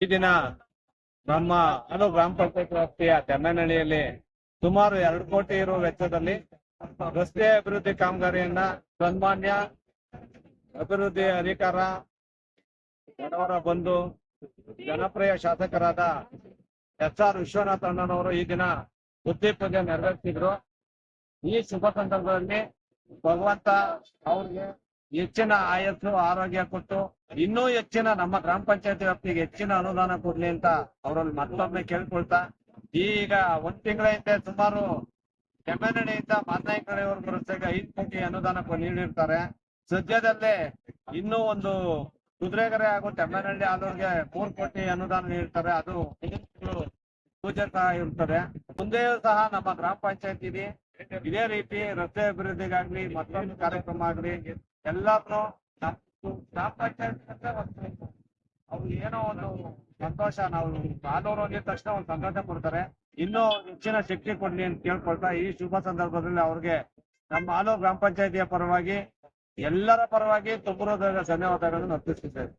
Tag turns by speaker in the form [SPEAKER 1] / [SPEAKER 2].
[SPEAKER 1] ಈ ದಿನ ನಮ್ಮ ಅನು ಗ್ರಾಮ ಪಂಚಾಯತ್ ವ್ಯಾಪ್ತಿಯ ತೆಮ್ಮನಹಳ್ಳಿಯಲ್ಲಿ ಸುಮಾರು ಎರಡು ಕೋಟಿ ಇರುವ ವೆಚ್ಚದಲ್ಲಿ ರಸ್ತೆ ಅಭಿವೃದ್ಧಿ ಕಾಮಗಾರಿಯನ್ನ ಸನ್ಮಾನ್ಯ ಅಭಿವೃದ್ಧಿ ಅಧಿಕಾರ ಬಡವರ ಬಂಧು, ಜನಪ್ರಿಯ ಶಾಸಕರಾದ ಎಸ್ ಆರ್ ವಿಶ್ವನಾಥ್ ಅಣ್ಣನವರು ಈ ದಿನ ಬುದ್ಧಿ ಪೂಜೆ ನೆರವೇರಿಸಿದ್ರು. ಈ ಶುಭ ಸಂದರ್ಭದಲ್ಲಿ ಭಗವಂತ ಅವ್ರಿಗೆ ಹೆಚ್ಚಿನ ಆಯಸ್ಸು, ಆರೋಗ್ಯ ಕೊಟ್ಟು ಇನ್ನೂ ಹೆಚ್ಚಿನ ನಮ್ಮ ಗ್ರಾಮ ಪಂಚಾಯತ್ ವ್ಯಾಪ್ತಿಗೆ ಹೆಚ್ಚಿನ ಅನುದಾನ ಕೊಡ್ಲಿ ಅಂತ ಅವರಲ್ಲಿ ಮತ್ತೊಮ್ಮೆ ಕೇಳ್ಕೊಳ್ತಾ, ಈಗ ಒಂದ್ ತಿಂಗಳ ಹಿಂದೆ ಸುಮಾರು ಕೆಮ್ಮನಹಳ್ಳಿಯಿಂದ ಮಾತನಾಯಿಕಡೆವರೆಗೂ ರಸ್ತೆಗೆ ಐದು ಕೋಟಿ ಅನುದಾನ ನೀಡಿರ್ತಾರೆ. ಸದ್ಯದಲ್ಲೇ ಇನ್ನೂ ಒಂದು ಕುದುರೆಗರೆ ಹಾಗೂ ತೆಮ್ಮನಹಳ್ಳಿ ಆದವ್ರಿಗೆ ಮೂರ್ ಕೋಟಿ ಅನುದಾನ ನೀಡ್ತಾರೆ. ಅದು ಪೂಜೆ ಸಹ ಇರ್ತದೆ. ಮುಂದೆಯೂ ಸಹ ನಮ್ಮ ಗ್ರಾಮ ಪಂಚಾಯತ್ ಇದೆ ಇದೇ ರೀತಿ ರಸ್ತೆ ಅಭಿವೃದ್ಧಿಗಾಗ್ಲಿ ಮತ್ತೊಂದು ಕಾರ್ಯಕ್ರಮ ಆಗ್ಲಿ ಪಂಚಾಯತ್ ಅವ್ರು ಏನೋ ಒಂದು ಸಂತೋಷ, ನಾವು ಆದವರು ಅಂದಿದ ತಕ್ಷಣ ಒಂದು ಸಂತೋಷ ಕೊಡ್ತಾರೆ. ಇನ್ನೂ ಹೆಚ್ಚಿನ ಶಕ್ತಿ ಕೊಡ್ಲಿ ಅಂತ ಕೇಳ್ಕೊಳ್ತಾ ಈ ಶುಭ ಸಂದರ್ಭದಲ್ಲಿ ಅವ್ರಿಗೆ ನಮ್ಮ ಆಲೂರು ಗ್ರಾಮ ಪಂಚಾಯತಿಯ ಪರವಾಗಿ ಎಲ್ಲರ ಪರವಾಗಿ ತುಂಬ ಧನ್ಯವಾದಗಳನ್ನು ಅರ್ಪಿಸುತ್ತೇವೆ